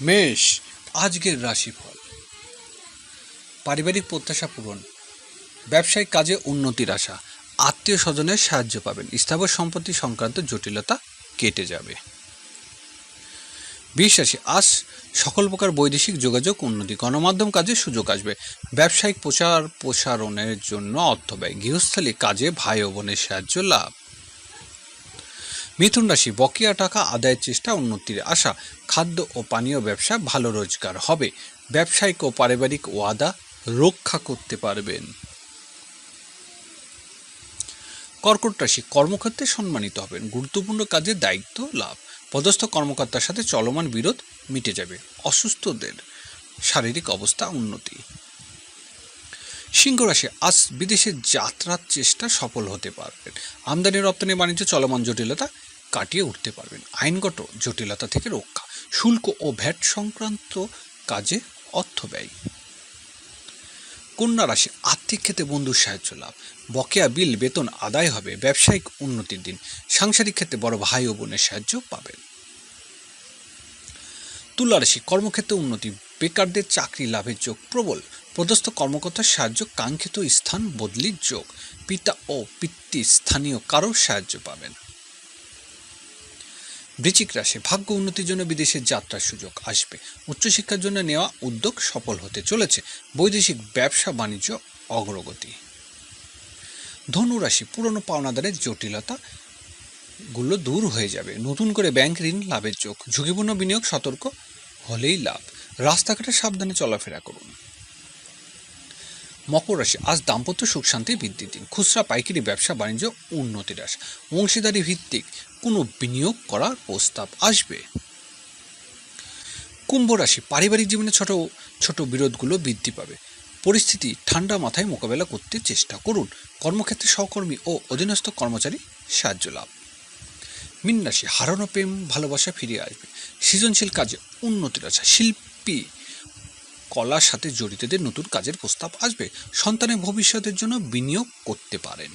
মেষ, আজকের রাশিফল। পারিবারিক প্রত্যাশা পূরণ। ব্যবসায়িক কাজে উন্নতির আশা। আত্মীয় স্বজনের সাহায্য পাবেন। স্থাবর সম্পত্তি সংক্রান্ত জটিলতা কেটে যাবে। বিশ্বাসী, আজ সকল প্রকার বৈদেশিক যোগাযোগ উন্নতি। গণমাধ্যম কাজে সুযোগ আসবে। ব্যবসায়িক প্রচার প্রসারণের জন্য অর্থ ব্যয়। গৃহস্থলী কাজে ভাই ও বোনের সাহায্য লাভ। মিথুন রাশি, বকেয়া টাকা, আদায়ের চেষ্টা, উন্নতির আশা, খাদ্য ও পানীয় ব্যবসা, ভালো রোজগার হবে। ব্যবসায়িক ও পারিবারিক ওয়াদা রক্ষা করতে পারবেন। কর্কট রাশি, কর্মক্ষেত্রে সম্মানিত হবেন। গুরুত্বপূর্ণ কাজে দায়িত্ব, লাভ। পদস্থ কর্মকর্তার সাথে চলমান বিরোধ মিটে যাবে। অসুস্থদের শারীরিক অবস্থা উন্নতি। সিংহ রাশি, আজ বিদেশে যাত্রার চেষ্টা সফল হতে পারবেন। আমদানি রপ্তানি বাণিজ্য চলমান জটিলতা কাটিয়ে উঠতে পারবেন। আইনগত জটিলতা থেকে রক্ষা, শুল্ক ও ভ্যাট সংক্রান্ত কাজে অর্থ ব্যয়। কন্যা রাশি, আর্থিক ক্ষেত্রে বন্ধুর সাহায্য লাভ। বকেয়া বিল, বেতন আদায় হবে, ব্যবসায়িক উন্নতির দিন। সাংসারিক ক্ষেত্রে বড় ভাই ও বোনের সাহায্য পাবেন। তুলা রাশি, কর্মক্ষেত্রে উন্নতি। বেকারদের চাকরি লাভের যোগ প্রবল। পদস্থ কর্মকর্তার সাহায্য, কাঙ্ক্ষিত স্থান বদলির যোগ। পিতা ও পিতৃ স্থানীয় কারোর সাহায্য পাবেন। বৃচিক রাশি, ভাগ্য উন্নতির জন্য বিদেশে যাত্রার সুযোগ আসবে। উচ্চশিক্ষার জন্য নেওয়া উদ্যোগ সফল হতে চলেছে। বৈদেশিক ব্যবসা বাণিজ্য অগ্রগতি। ধনুরাশি পুরনো পাওনাদারের জটিলতা গুলো দূর হয়ে যাবে। নতুন করে ব্যাংক ঋণ, লাভের যোগ, ঝুঁকিপূর্ণ বিনিয়োগ, সতর্ক হলেই লাভ। রাস্তাঘাটে সাবধানে চলাফেরা করুন। মকর রাশি, আজ দাম্পত্য সুখ, শান্তি বৃদ্ধির দিন খুচরা, পাইকারি ব্যবসা, বাণিজ্য উন্নতির আশা অংশীদারি ভিত্তিক কোনো বিনিয়োগ করার প্রস্তাব আসবে? কুম্ভ রাশি, পারিবারিক জীবনে ছোট ছোট বিরোধগুলো বৃদ্ধি পাবে। পরিস্থিতি ঠান্ডা মাথায় মোকাবেলা করতে চেষ্টা করুন। কর্মক্ষেত্রে সহকর্মী ও অধীনস্থ কর্মচারী সাহায্য লাভ। মীন রাশি, হারানো প্রেম, ভালোবাসা ফিরে আসবে। সৃজনশীল কাজে উন্নতির আশা শিল্পী কলার সাথে জড়িতদের নতুন কাজের প্রস্তাব আসবে। সন্তানের ভবিষ্যতের জন্য বিনিয়োগ করতে পারেন।